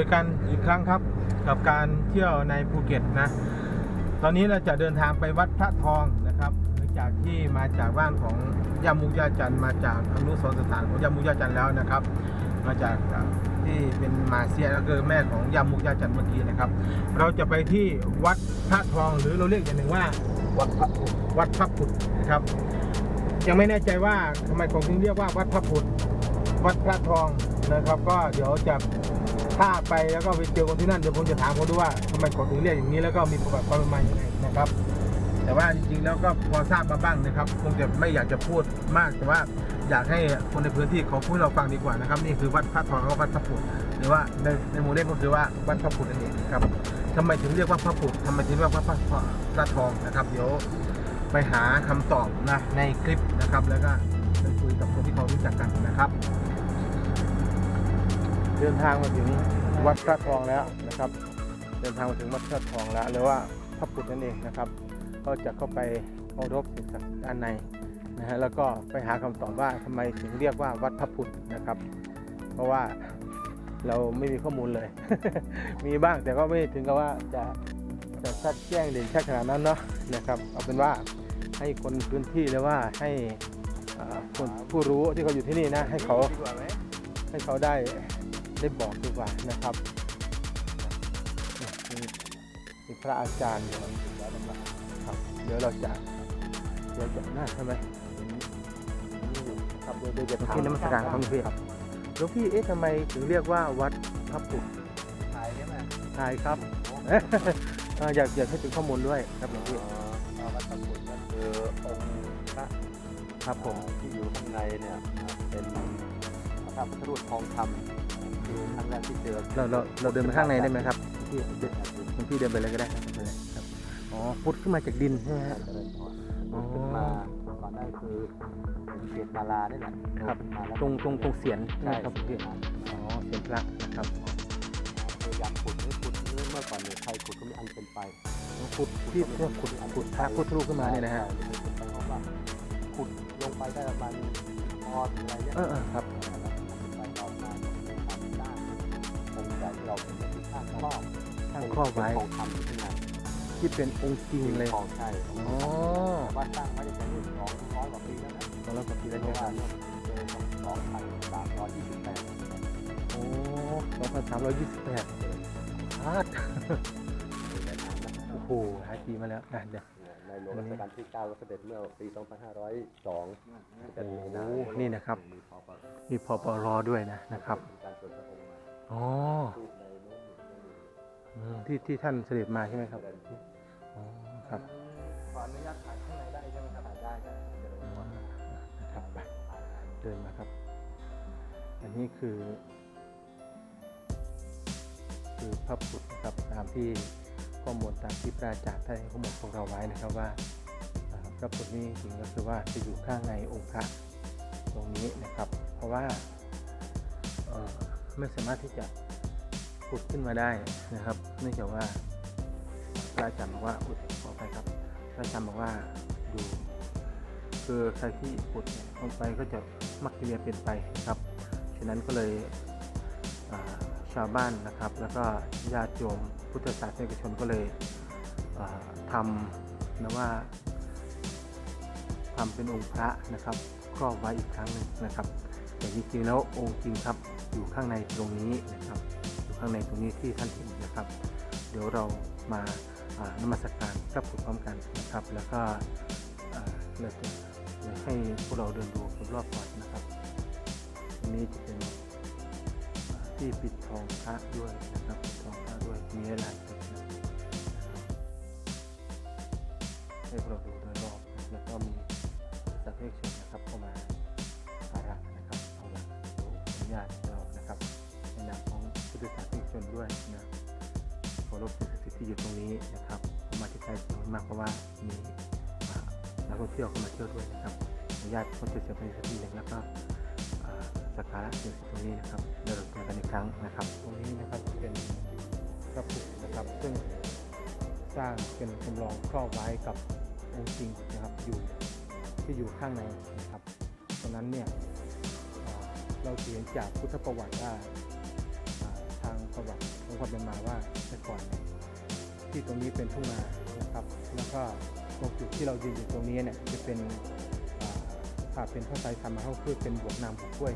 อกันอีกครั้งครับกับการเที่ยวในภูเก็ตนะ ตอนนี้เราจะเดินทางไปวัดพระทองนะครับหลังจากที่มาจากบ้านของยามุกยาจันมาจากอนุสรสถานของยามุกยาจันแล้วนะครับ มาจากที่เป็นมาเซียก็คือแม่ของยามุกยาจันเมื่อกี้นะครับ เราจะไปที่วัดพระทองหรือเราเรียกอย่างหนึ่งว่าวัดพระผุดวัดพระผุดนะครับยังไม่แน่ใจว่าทำไมผมถึงเรียกว่าวัดพระผุดวัดพระทองนะครับ ก็เดี๋ยวจะ ถ้าไปแล้วก็ไปเจอคนที่นั่นเดี๋ยวผมจะถามเขาดูว่าทำไมเขาถึงเรียกอย่างนี้แล้วก็มีประวัติความเป็นมาอย่างไรนะครับ แต่ว่าจริงๆแล้วก็พอทราบมาบ้างนะครับ คงจะไม่อยากจะพูดมากแต่ว่าอยากให้คนในพื้นที่เขาพูดเราฟังดีกว่านะครับ นี่คือวัดพระทองแล้วก็วัดพระผุดหรือว่าในในหมู่เล่นก็คือว่าวัดพระผุดนั่นเองครับทำไมถึงเรียกว่าพระผุดทำไมถึงเรียกว่าพระพระพระทองนะครับเดี๋ยวไปหาคำตอบนะในคลิปนะครับ แล้วก็ไปคุยกับคนที่เขารู้จักกันนะครับ เดินทางมาถึงวัดพระทองแล้วนะครับ เดินทางมาถึงวัดพระทองแล้วหรือว่าพระพุทธนั่นเองนะครับ ก็จะเข้าไปเคารพสิ่งศักดิ์สิทธิ์ด้านในนะฮะแล้วก็ไปหาคำตอบว่าทำไมถึงเรียกว่าวัดพระพุทธนะครับ เพราะว่าเราไม่มีข้อมูลเลย มีบ้างแต่ก็ไม่ถึงกับว่าจะจะชัดแจ้งเด่นชัดขนาดนั้นเนาะนะครับ เอาเป็นว่าให้คนพื้นที่หรือว่าให้คนผู้รู้ที่เขาอยู่ที่นี่นะให้เขาให้เขาได้ ได้บอกดีกว่านะครับมีมีพระอาจารย์อยู่ครับเดี๋ยวเราจะเดี๋ยวจะน่าใช่ไหมครับเดี๋ยวเดี๋ยวจะถามที่นมัสการครับหลวงพี่ครับหลวงพี่เอ๊ะทำไมถึงเรียกว่าวัดพระปุกถ่ายใช่ไหมใช่ครับเอ่ออยากอยากให้ถึงข้อมูลด้วยครับหลวงพี่อ๋อวัดพระพุทธก็คือองค์พระครับผมที่อยู่ข้างในเนี่ยเป็นพระพุทธรูปทองคำ คือครั้งแรกที่เจอเราเราเราเดินไปข้างในได้ไหมครับพี่เดินหลวงพี่เดินไปเลยก็ได้ครับไปเลยครับอ๋อพุทธขึ้นมาจากดินใช่ไหมฮะ เจริญพรอ๋อ ขึ้นมาก่อนหน้าคือเป็นเขตมาลานี่แหละครับมาแล้วตรงตรงตรงเสียนใช่นะครับพี่อ๋อเสียนพระนะครับพยายามขุดให้ขุดเมื่อก่อนเนี่ยใครขุดก็มีอันเป็นไป ขุดที่เพื่อขุดขุดพระพุทธรูปขึ้นมาเนี่ยนะฮะใช่ขุดไปเพราะว่าขุดลงไปได้ประมาณพอถึงอะไรเนี่ยเออเออครับ เราเป็นที่ข้างครอบข้างครอบไว้ทองคำอยู่ข้างในที่เป็นองค์จริงเลยทองใช่อ๋อแต่ว่าสร้างไม่ได้เป็นรุ่นสองร้อยกว่าปีแล้วนะตอนแรกก็ปีเพแล้วราะใช่ไหมว่าครับเริ่มเจอสองพันสามร้อยยี่สิบแปดโอ้สองพันสามร้อยยี่สิบแปดพาดโอ้โหหลายปีมาแล้วนะเดี๋ยวในหลวงรัชกาลที่เก้าก็เสด็จเมื่อปี 2502เป็นมีนาโอ้นี่นะครับมีพอประมีพอปรอด้วยนะนะครับการส่วนพระองค์มาอ๋ ที่ที่ท่านเสด็จมาใช่ไหมครับเดินที่อ๋อครับ ขออนุญาตถ่ายข้างในได้ใช่ไหมครับถ่ายได้ครับเดินพรนะครับไปเดินมาครับ อันนี้คือ คือพระพุทธนะครับตามที่ข้อมูลตามที่พระอาจารย์ได้ให้ข้อมูลพวกเราไว้นะครับว่าอ่าพระพุทธนี่จริงๆก็คือว่าจะอยู่ข้างในองค์พระตรงนี้นะครับ เพราะว่าเอ่อไม่สามารถที่จะ ขุดขึ้นมาได้นะครับ เนื่องจากว่าพระอาจารย์บอกว่าอุยขออภัยครับพระอาจารย์บอกว่าอยู่คือใครที่ขุดเนี่ยลงไปก็จะมักจะมีอันเป็นไปครับ ฉะนั้นก็เลยชาวบ้านนะครับ แล้วก็ญาติโยมพุทธศาสนิกชนก็เลยทำนะว่าทำเป็นองค์พระนะครับ ครอบไว้อีกครั้งหนึ่งนะครับ แต่จริงๆแล้วองค์จริงครับอยู่ข้างในตรงนี้นะครับ ข้างในตรงนี้ที่ท่านเห็นนะครับ เดี๋ยวเรามาานมัสการพระพุทธพร้อมกันนะครับ แล้วก็เราจะเดี๋ยวให้พวกเราเดินดูรอบๆก่อนนะครับตรงนี้จะเป็นที่ปิดทองพระด้วยนะครับปิดทองพระด้วยมีหลายจุดนะครับให้พวกเราดูโดยรอบแล้วก็มีสักเอกชนนะครับเข้ามาสาระนะครับเอาละอนุญาตเรานะครับในนามของพุทธศาส ชนด้วยนะเคารพสิทธิ์ที่อยู่ตรงนี้นะครับเข้ามาที่ใกล้จำนวนมากเพราะว่ามีนักท่องเที่ยวเข้ามาเที่ยวด้วยนะครับอนุญาตคนจะเสียไปสักทีหนึ่งแล้วก็สักการะสิ่งตรงนี้นะครับเดี๋ยวเราเจอกันอีกครั้งนะครับ ตรงนี้นะครับเป็นพระพุทธนะครับ ซึ่งสร้างเป็นจำลองครอบไว้กับองค์จริงนะครับอยู่ที่อยู่ข้างในนะครับตรงนั้นเนี่ยเราเห็นจากพุทธประวัติว่า ประวัติของความเป็นมาว่าแต่ก่อนที่ตรงนี้เป็นทุ่งนานะครับ แล้วก็ตรงจุดที่เรายืนอยู่ตรงนี้เนี่ยจะเป็นอ่าถ้าเป็นภาษาไทยทำมาเขาคือเป็นบวกน้ำบวกกล้วย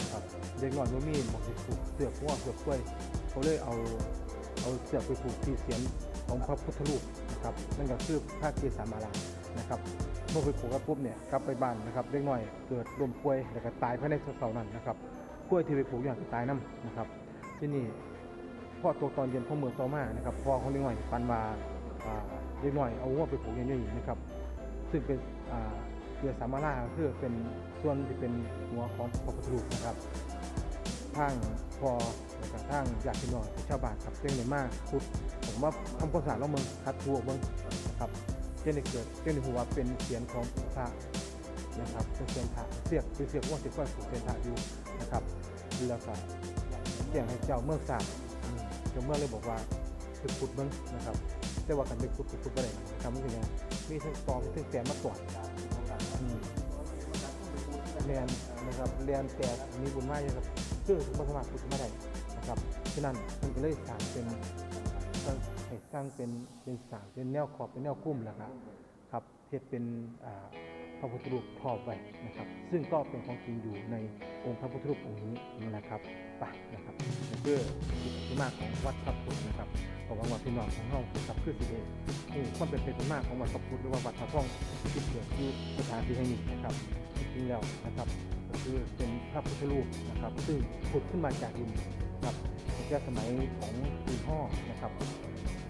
นะครับเด็กน้อยบ่มีหมอกสิผูกเสือกหัวเสือกกล้วย เขาเลยเอาเอาเสือกไปผูกที่เสียนของพระพุทธรูปนะครับนั่นก็คือพระเกศามาลานะครับเมื่อไปปลูกกันปุ๊บเนี่ยกลับไปบ้านนะครับเล็กน้อยเกิดลมป่วยแล้วก็ตายภายในเสาๆนั้นนะครับกล้วยที่ไปปลูกอย่างก็ตายน้ำนะครับ ที่นี่ พ่อตัวตอนเย็นพอเมืองต่อมานะครับพอของเล็กน้อยปันมาเล็กน้อยเอาวัวไปปลูกย่างนี้นะครับซึ่งเป็นเกลือสามาราคือเป็นส่วนที่เป็นหัวของพระพุทธรูปนะครับทางพอแล้วก็ทางญาติพี่น้องชาวบ้านครับเจ้งเลยมากพุทธผมว่าทำความสะอาดแล้วเมืองคัดทัวเมืองนะครับเจ้าในเกิดเจ้าในหัวเป็นเสียนของพระนะครับเป็นเสียนพระเสียกเป็นเสียกว่าเสียกว่าเสียนพระอยู่นะครับแล้วก็แจ้งให้เจ้าเมืองทราบ จ้าเมืองเลยบอกว่าคือขุดมืองนะครับแต่ว่ากันเป็นขุดขุดขุดไปไหนนะครับมันเป็นยังไงมีทั้งตอมทั้งแสนมาตรวจอืมเรียนนะครับเรียนแต่มีบุญมากเลยครับคือถึงมาสมัครขุดมาได้นะครับฉะนั้นมันก็เลยสร้างเป็นสร้างสร้างเป็นเป็นสร้างเป็นแนวขอบเป็นแนวคุ้มแหละครับครับเฮ็ดเป็นพระพุทธรูปครอบไว้นะครับ ซึ่งก็เป็นของจริงอยู่ในองค์พระพุทธรูปองค์นี้นะครับไปนะครับ คือกิจที่มากของวัดพระพุทธนะครับขอหวังว่าพี่น้องของเราครับคือสิเองนี่ความเป็นเป็นมากของวัดพระพุทธหรือว่าวัดพระท่องที่เกิดอยู่สถานที่แห่งนี้นะครับจริงๆแล้วนะครับก็คือเป็นพระพุทธรูปนะครับ ซึ่งผุดขึ้นมาจากดินนะครับในช่วงสมัยของปีห่อนะครับ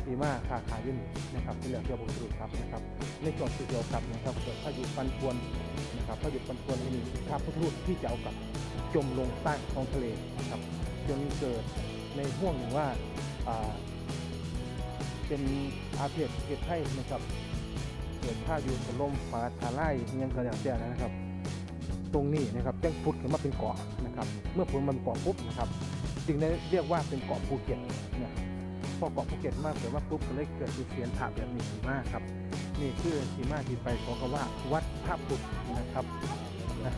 ดีมากค่ะขายยืนนะครับเป็นเรื่อเกี่ยวกับสุครับนะครับในส่วนที่เกี่ยวกับนะครับเกิดพายุปันปวนนะครับพายุปันปวนที่มีภาพพุทธรูปที่จะเอากับจมลงใต้ท้องทะเลนะครับ จนเกิดในห่วงหนึ่งว่าเป็นอาเพศเหตุให้นะครับ เกิดพายุถล่มฟาทายอิหยังกระอย่างเดียนะครับ ตรงนี้นะครับแจ้งพุทธขึ้นมาเป็นเกาะนะครับ เมื่อผลมันเกาะปุ๊บนะครับ จึงได้เรียกว่าเป็นเกาะภูเก็ตเนะพอเกาะภูเก็ตมากเกิดว่าปุ๊บก็เลยเกิดเป็นเสียนผาแบบนี้ขึ้นมาครับ นี่คือที่มาที่ไปของคำว่าวัดท่าปุกนะครับนะ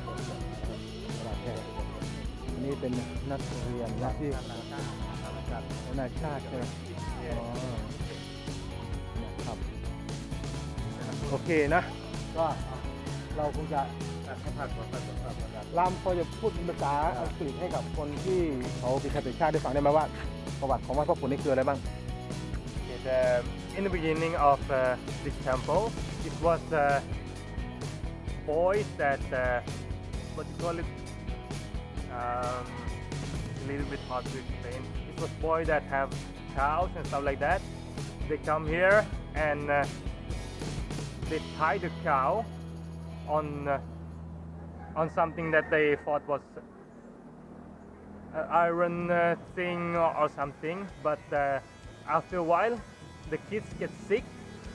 เป็นนักเรียนนะที่นานาชาติใช่ไหมอ๋อนะครับ โอเคนะ ก็เราคงจะลำพอจะพูดภาษาอังกฤษให้กับคนที่เขาเป็นชาต่างชาติได้ฟังได้ไหมว่า ประวัติของวัดพระผุนนี่คืออะไรบ้าง the, in the beginning of uh, this temple, it was uh, boys that, uh, what you call it? Um, a little bit hard to explain. It was boys that have cows and stuff like that. They come here and uh, they tie the cow on uh, on something that they thought was an iron uh, thing or, or something, but uh, after a while, the kids get sick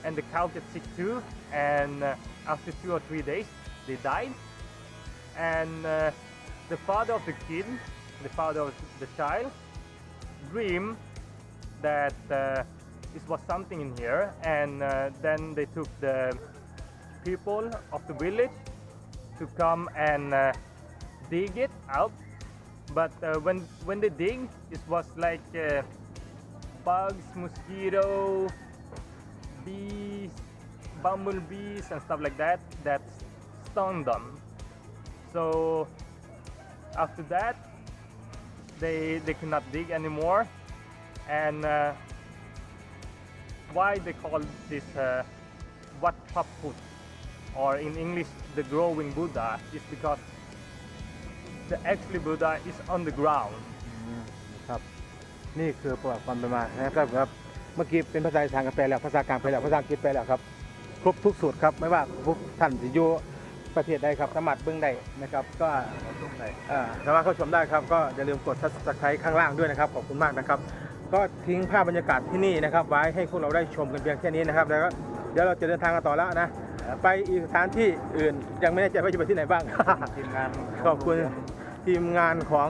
and the cow gets sick too. And uh, after two or three days, they died. And uh, the father of the kid, the father of the child, dreamed that uh, this was something in here. And uh, then they took the people of the village to come and uh, dig it out but uh, when when they dig it was like uh, bugs mosquito bees bumblebees and stuff like that that stung them so after that they they cannot dig anymore and uh, why they call this uh, wat paput or in english the growing buddha is because the actually buddha is on the ground ครับนี่คือประวัติความเป็นมานะครับครับเมื่อกี้เป็นภาษาอีสานกันแปลแล้วภาษากลางแปลแล้วภาษาอังกฤษแปลแล้วครับครบทุกสูตรครับไม่ว่าทุกท่านจะอยู่ ประเทศใดครับสามารถเบื้องได้นะครับก็เอ่อสามารถเข้าชมได้ครับก็อย่าลืมกด subscribe ข้างล่างด้วยนะครับขอบคุณมากนะครับ ก็ทิ้งภาพบรรยากาศที่นี่นะครับไว้ให้พวกเราได้ชมกันเพียงแค่นี้นะครับแล้วก็เดี๋ยวเราจะเดินทางกันต่อแล้วนะไปอีกสถานที่อื่นยังไม่แน่ใจว่าจะไปที่ไหนบ้าง ทีมงานขอบคุณทีมงานของ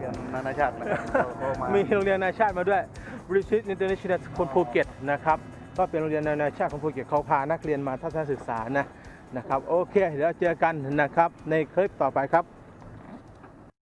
เรียนนานาชาตินะครับโทรมามีโรงเรียนนานาชาติมาด้วย British International School ภูเก็ตนะครับ ก็เป็นโรงเรียนนานาชาติของภูเก็ตเขาพานักเรียนมาทัศนศึกษานะ นะครับโอเคเดี๋ยวเจอกันนะครับในคลิปต่อไปครับ